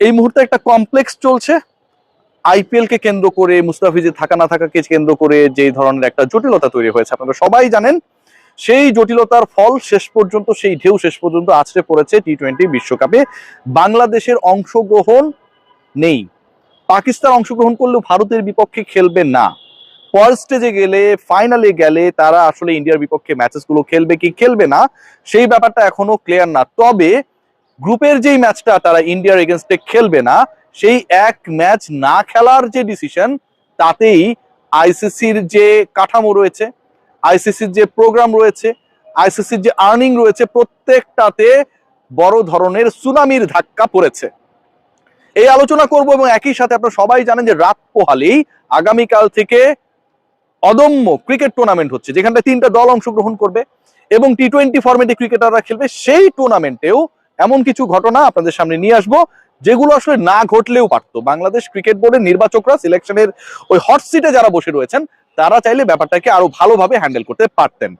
এই মুহূর্তে একটা কমপ্লেক্স চলছে। আইপিএল কে কেন্দ্র করে মুস্তাফিজের থাকা না থাকাকে কেন্দ্র করে যে ধরনের একটা জটিলতা তৈরি হয়েছে। আপনারা সবাই জানেন, সেই জটিলতার ফল শেষ পর্যন্ত, সেই ঢেউ শেষ পর্যন্ত আছড়ে পড়েছে টি টোয়েন্টি বিশ্বকাপে। বাংলাদেশের অংশগ্রহণ নেই। পাকিস্তান অংশগ্রহণ করলেও ভারতের বিপক্ষে খেলবে না। পর স্টেজে গেলে ফাইনালে গেলে তারা আসলে ইন্ডিয়ার বিপক্ষে ম্যাচেসগুলো খেলবে কি খেলবে না, সেই ব্যাপারটা এখনও ক্লিয়ার না। তবে গ্রুপের যেই ম্যাচটা তারা ইন্ডিয়ার এগেনস্টে খেলবে না, সেই এক ম্যাচ না খেলার যে ডিসিশন তাতেই আইসিসির যে কাঠামো রয়েছে, আইসিসির যে প্রোগ্রাম রয়েছে, আইসিসির যে আর্নিং রয়েছে, প্রত্যেকটাতে বড় ধরনের সুনামির ধাক্কা পড়েছে। এই আলোচনা করব এবং একই সাথে আপনারা সবাই জানেন যে রাত পোহালেই আগামীকাল থেকে অদম্য ক্রিকেট টুর্নামেন্ট হচ্ছে, যেখানটায় তিনটা দল অংশগ্রহণ করবে এবং টি টোয়েন্টি ফর্মেটে ক্রিকেটাররা খেলবে, সেই টুর্নামেন্টেও এমন কিছু ঘটনা আপনাদের সামনে নিয়ে আসব, যেগুলো আসলে না ঘটলেও পারতো। বাংলাদেশ ক্রিকেট বোর্ডের নির্বাচকরা সিলেকশনের ওই হট সিটে যারা বসে রয়েছেন, তারা চাইলে ব্যাপারটাকে আরও ভালোভাবে হ্যান্ডেল করতে পারতেন।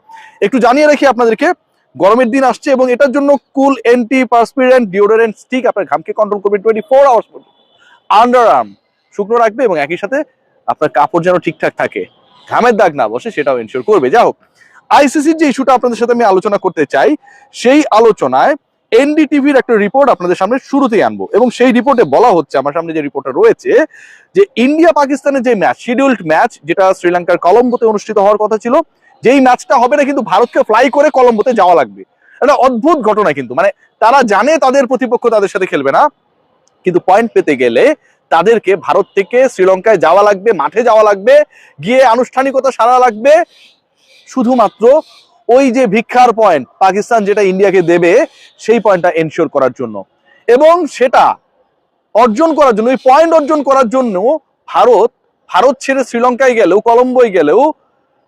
একটু জানিয়ে রাখি আপনাদেরকে, গরমের দিন আসছে এবং এটার জন্য cool antiperspirant deodorant stick আপনার ঘামকে কন্ট্রোল করবে twenty four hours under arm শুকনো রাখবে এবং একই সাথে আপনার কাপড় যেন ঠিকঠাক থাকে। ঘামের দাগ না বসে, সেটাও এনশিওর করবে। যা হোক আইসিসির যে ইস্যুটা আপনাদের সাথে আমি আলোচনা করতে চাই, সেই আলোচনায় এনডিটিভির একটা রিপোর্ট আপনাদের সামনে শুরুতেই আনব। এবং সেই রিপোর্টে বলা হচ্ছে, আমার সামনে যে রিপোর্টটা রয়েছে, যে ইন্ডিয়া পাকিস্তানের যে ম্যাচ শিডিউল্ড ম্যাচ যেটা শ্রীলঙ্কার কলম্বোতে অনুষ্ঠিত হওয়ার কথা ছিল, যেই ম্যাচটা হবে না কিন্তু ভারতকে ফ্লাই করে কলম্বোতে যাওয়া লাগবে। একটা অদ্ভুত ঘটনা কিন্তু মানে তারা জানে তাদের প্রতিপক্ষ তাদের সাথে খেলবে না, কিন্তু পয়েন্ট পেতে গেলে তাদেরকে ভারত থেকে শ্রীলঙ্কায় যাওয়া লাগবে, মাঠে যাওয়া লাগবে, গিয়ে আনুষ্ঠানিকতা সারা লাগবে, শুধুমাত্র ওই যে ভিক্ষার পয়েন্ট পাকিস্তান যেটা ইন্ডিয়াকে দেবে, সেই পয়েন্টটা এনশিওর করার জন্য। এবং সেটা অর্জন করার জন্য, ওই পয়েন্ট অর্জন করার জন্য ভারত ভারত ছেড়ে শ্রীলঙ্কায় গেলেও, কলম্বোয় গেলেও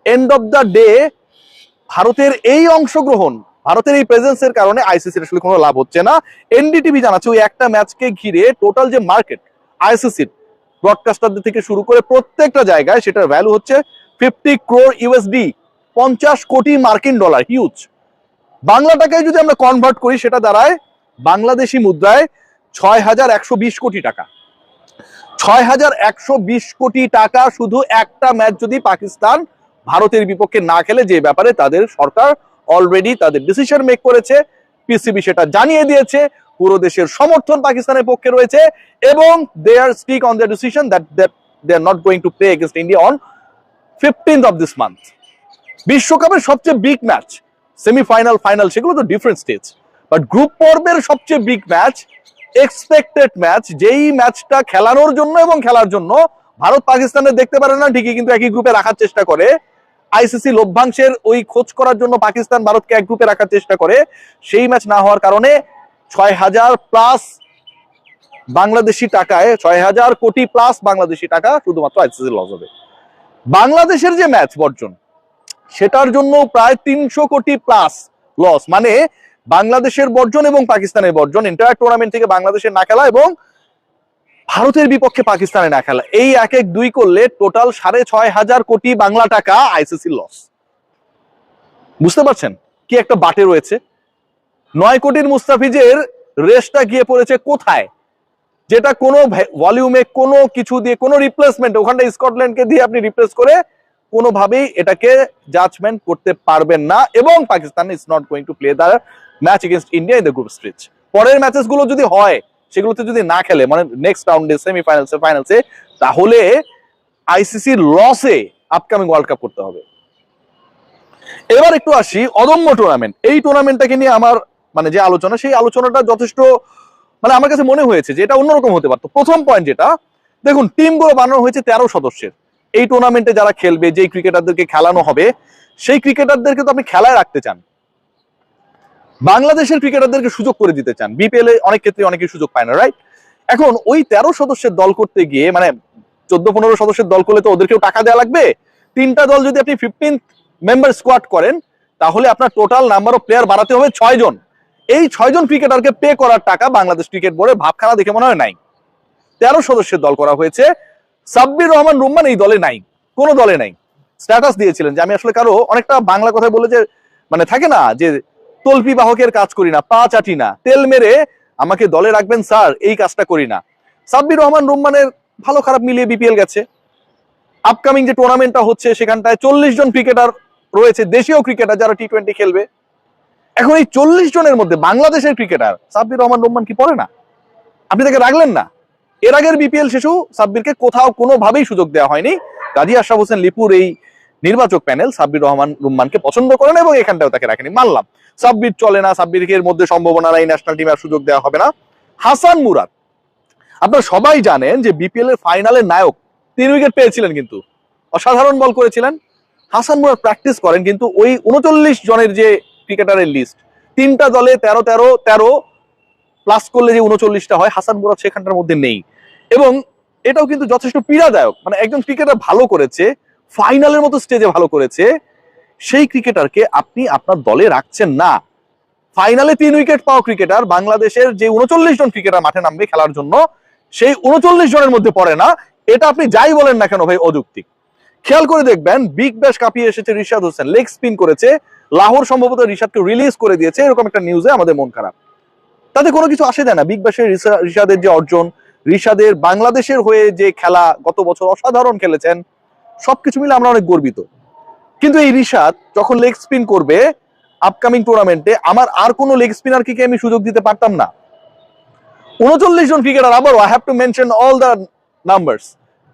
এন্ড অফ দ্য ডে ভারতের এই অংশগ্রহণ, ভারতের এই প্রেজেন্সের কারণে আইসিসির আসলে কোনো লাভ হচ্ছে না। এনডিটিভি জানাচ্ছে, ওই একটা ম্যাচকে ঘিরে টোটাল যে মার্কেট আইসিসির ব্রডকাস্টারদের থেকে শুরু করে প্রত্যেকটা জায়গায় সেটার ভ্যালু হচ্ছে ফিফটি ক্রোর ইউএসডি পঞ্চাশ কোটি মার্কিন ডলার হিউজ বাংলা টাকায় যদি আমরা কনভার্ট করি, সেটা দাঁড়ায় বাংলাদেশি মুদ্রায় ছয় হাজার একশো বিশ কোটি টাকা। ছয় হাজার একশো বিশ কোটি টাকা শুধু একটা ম্যাচ যদি পাকিস্তান ভারতের বিপক্ষে না খেলে, যে ব্যাপারে তাদের সরকার অলরেডি তাদের ডিসিশন মেক করেছে পিসিবি সেটা জানিয়ে দিয়েছে, পুরো দেশের সমর্থন পাকিস্তানের পক্ষে রয়েছে, এবং they are stick on the decision that they are not going to play against India on fifteenth of this month বিশ্বকাপের সবচেয়ে বিগ ম্যাচ সেমিফাইনাল ফাইনাল সেগুলো তো ডিফারেন্ট স্টেজ বাট গ্রুপ পর্বের সবচেয়ে বিগ ম্যাচ এক্সপেক্টেড ম্যাচ যেই ম্যাচটা খেলানোর জন্য এবং খেলার জন্য ভারত পাকিস্তানের দেখতে পারে না, ঠিকই কিন্তু একই গ্রুপে রাখার চেষ্টা করে। আইসিসি লভ্যাংশের ওই খোঁজ করার জন্য পাকিস্তান ভারতকে এক গ্রুপে রাখার চেষ্টা করে। সেই ম্যাচ না হওয়ার কারণে ছয় হাজার প্লাস বাংলাদেশি টাকায়, ছয় হাজার কোটি প্লাস বাংলাদেশি টাকা শুধুমাত্র আইসিসি লস হবে। বাংলাদেশের যে ম্যাচ বর্জন সেটার জন্য প্রায় তিনশো কোটি প্লাস লস মানে বাংলাদেশের বর্জন এবং পাকিস্তানের বর্জন। এন্টায়ার টুর্নামেন্ট থেকে বাংলাদেশের না খেলা এবং ভারতের বিপক্ষে পাকিস্তানে না খেলা। এই এক এক দুই করলে টোটাল সাড়ে ছয় হাজার কোটি বাংলা টাকা আইসিসি লস বুঝতে পারছেন? কি একটা বাটে রয়েছে। নয় কোটির মুস্তাফিজের রেসটা গিয়ে পড়েছে কোথায়? যেটা কোনো ভলিউমে কোনো কিছু দিয়ে, কোনো রিপ্লেসমেন্ট ওখানটা স্কটল্যান্ডকে দিয়ে আপনি রিপ্লেস করে কোনোভাবেই এটাকে জাজমেন্ট করতে পারবেন না এবং Pakistan is not going to play the match against India in the group stage পরের ম্যাচেসগুলো যদি হয়, সেগুলোতে যদি না খেলে মানে নেক্সট রাউন্ডে সেমিফাইনালসে ফাইনালসে তাহলে আইসিসি লসে আপকামিং ওয়ার্ল্ড কাপ করতে হবে। এবার একটু আসি অদম্য টুর্নামেন্ট এই টুর্নামেন্টটাকে নিয়ে আমার মানে যে আলোচনা, সেই আলোচনাটা যথেষ্ট মানে আমার কাছে মনে হয়েছে যে এটা অন্যরকম হতে পারতো। প্রথম পয়েন্ট যেটা, দেখুন টিমগুলো বানানো হয়েছে তেরো সদস্যের। এই টুর্নামেন্টে যারা খেলবে, যেই ক্রিকেটারদেরকে খেলানো হবে, সেই ক্রিকেটারদেরকে তো আপনি খেলায় রাখতে চান। বাংলাদেশের ক্রিকেটারদেরকে সুযোগ করে দিতে চান। বিপিএল এ অনেক ক্ষেত্রে অনেকে সুযোগ পায় না রাইট এখন ওই তেরো সদস্যের দল করতে গিয়ে মানে চোদ্দ পনেরো সদস্যের দল করলে তো ওদেরকেও টাকা দেওয়া লাগবে? তিনটা দল যদি আপনি ফিফটিন মেম্বার স্কোয়াড করেন, তাহলে আপনার টোটাল নাম্বার অফ প্লেয়ার বাড়াতে হবে ছয় জন। এই ছয়জন ক্রিকেটারকে পে করার টাকা বাংলাদেশ ক্রিকেট বোর্ডের ভাবখানা দেখে মনে হয় নাই। তেরো সদস্যের দল করা হয়েছে। সাব্বির রহমান রুম্মান এই দলে নাই, কোনো দলে নাই। স্ট্যাটাস দিয়েছিলেন যে আমি আসলে কারও অনেকটা বাংলা কথায় বলে যে মানে থাকে না, যে তল্পি বাহকের কাজ করি না, পা চাটি না, তেল মেরে আমাকে দলে রাখবেন স্যার, এই কাজটা করি না। সাব্বির রহমান রুম্মানের ভালো খারাপ মিলিয়ে বিপিএল গেছে। আপকামিং যে টুর্নামেন্টটা হচ্ছে, সেখানটায় চল্লিশ জন ক্রিকেটার রয়েছে, দেশীয় ক্রিকেটার যারা টি টোয়েন্টি খেলবে। এখন এই চল্লিশ জনের মধ্যে বাংলাদেশের ক্রিকেটার সাব্বির রহমান রহমান কি পড়ে না? আপনি তাকে রাখলেন না? এর আগের বিপিএল শেষেও সাব্বিরকে কোথাও কোনোভাবেই সুযোগ দেওয়া হয়নি। গাজী আশরাফ হোসেন লিপুর এই নির্বাচক প্যানেল সাব্বির রহমান রুম্মানকে পছন্দ করেন এবং এখানটাও তাকে রাখেনি। মানলাম, সাব্বির চলে না, সাব্বিরকে এর মধ্যে সম্ভাবনা নাই ন্যাশনাল টিমে আর সুযোগ দেওয়া হবে না। হাসান মুরাদ, আপনারা সবাই জানেন যে বিপিএল এর ফাইনালের নায়ক তিন উইকেট পেয়েছিলেন কিন্তু, অসাধারণ বল করেছিলেন। হাসান মুরাদ প্র্যাকটিস করেন কিন্তু ওই উনচল্লিশ জনের যে ক্রিকেটারের লিস্ট তিনটা দলে তেরো তেরো তেরো প্লাস করলে যে উনচল্লিশটা হয়, হাসান মুরাদ সেখানটার মধ্যে নেই। এবং এটাও কিন্তু যথেষ্ট পীড়াদায়ক। মানে একজন ক্রিকেটার ভালো করেছে ফাইনালের মতো স্টেজে ভালো করেছে, সেই ক্রিকেটারকে আপনি আপনার দলে রাখছেন না। ফাইনালে তিন উইকেট পাওয়া ক্রিকেটার বাংলাদেশের যে উনচল্লিশ জন ক্রিকেটার মাঠে নামবে খেলার জন্য, সেই উনচল্লিশ জনের মধ্যে পড়ে না। এটা আপনি যাই বলেন না কেন ভাই, অযৌক্তিক। খেয়াল করে দেখবেন, বিগ ব্যাশ কাপিয়ে এসেছে রিশাদ হোসেন। লেগ স্পিন করেছে। লাহোর সম্ভবত রিশাদকে রিলিজ করে দিয়েছে। এরকম একটা নিউজে আমাদের মন খারাপ। তাতে কোনো কিছু আসে যায় না। বিগ ব্যাশের রিশাদের যে অর্জন রিশাদের বাংলাদেশের হয়ে যে খেলা গত বছর অসাধারণ খেলেছেন, সবকিছু মিলে আমরা অনেক গর্বিত। কিন্তু এই রিশাদ যখন লেগ স্পিন করবে আপকামিং টুর্নামেন্টে আমার আর কোনো লেগ স্পিনারকে কি আমি সুযোগ দিতে পারতাম না। উনচল্লিশ জন ক্রিকেটার আবারও I have to mention all the numbers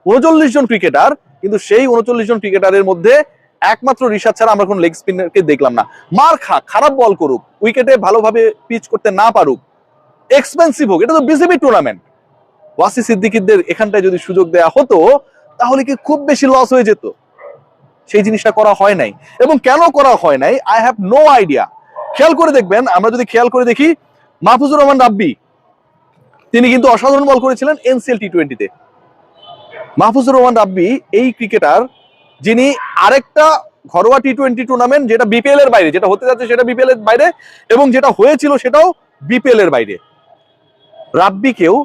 উনচল্লিশ জন ক্রিকেটার কিন্তু সেই উনচল্লিশ জন ক্রিকেটারের মধ্যে একমাত্র রিশাদ ছাড়া আমরা কোন লেগ স্পিনারকে দেখলাম না। মার খা, খারাপ বল করুক উইকেটে ভালোভাবে পিচ করতে না পারুক এক্সপেন্সিভ হোক, এটা তো বিসিবি টুর্নামেন্ট ওয়াসি সিদ্দিকিদের এখানটায় যদি সুযোগ দেওয়া হতো, তাহলে কি খুব বেশি লস হয়ে যেত? সেই জিনিসটা করা হয় নাই। এবং কেন করা হয় নাই? আই হ্যাভ নো আইডিয়া খেয়াল করে দেখবেন, আমরা যদি খেয়াল করে দেখি, মাহফুজুর রহমান রাব্বি, তিনি কিন্তু অসাধারণ বল করেছিলেন এনসিএল টি টোয়েন্টিতে মাহফুজুর রহমান রাব্বি, এই ক্রিকেটার যিনি আরেকটা ঘরোয়া টি টোয়েন্টি টুর্নামেন্ট যেটা বিপিএল এর বাইরে, যেটা হতে যাচ্ছে সেটা বিপিএল এর বাইরে, এবং যেটা হয়েছিল সেটাও বিপিএল এর বাইরে। রাব্বিকেও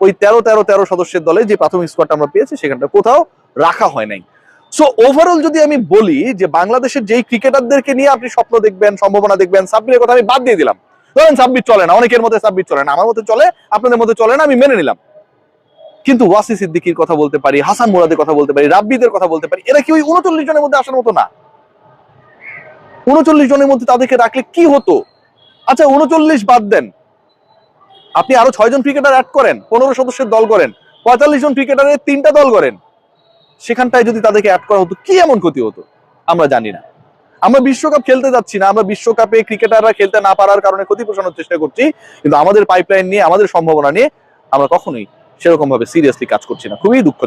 ওই তেরো তেরো তেরো সদস্যের দলে যে প্রাথমিক স্কোয়াডটা আমরা পেয়েছি, সেখানটা কোথাও রাখা হয় নাই। সো ওভারঅল যদি আমি বলি যে বাংলাদেশের যেই ক্রিকেটারদেরকে নিয়ে আপনি স্বপ্ন দেখবেন, সম্ভাবনা দেখবেন, সাব্বিরের কথা আমি বাদ দিয়ে দিলাম। ধরেন সাব্বির চলে না, অনেকের মধ্যে সাব্বির চলে না, আমার মধ্যে চলে, আপনাদের মধ্যে চলে না, আমি মেনে নিলাম। কিন্তু ওয়াসি সিদ্দিকির কথা বলতে পারি, হাসান মুরাদের কথা বলতে পারি, রাব্বিদের কথা বলতে পারি, এরা কি ওই উনচল্লিশ জনের মধ্যে আসার মতো না? উনচল্লিশ জনের মধ্যে তাদেরকে রাখলে কি হতো? আচ্ছা উনচল্লিশ বাদ দেন। আপনি আরও ছয় জন ক্রিকেটার অ্যাড করেন, পনেরো সদস্যের দল করেন, পঁয়তাল্লিশ জন ক্রিকেটারের তিনটা দল করেন, সেখানটায় যদি তাদেরকে অ্যাড করা হতো, কি এমন ক্ষতি হতো? আমরা জানি না। আমরা বিশ্বকাপ খেলতে যাচ্ছি না, আমরা বিশ্বকাপে ক্রিকেটাররা খেলতে না পারার কারণে ক্ষতি পোষানোর চেষ্টা করছি, কিন্তু আমাদের পাইপলাইন নিয়ে, আমাদের সম্ভাবনা নিয়ে আমরা কখনোই সেরকম ভাবে সিরিয়াসলি কাজ করছি না। খুবই দুঃখ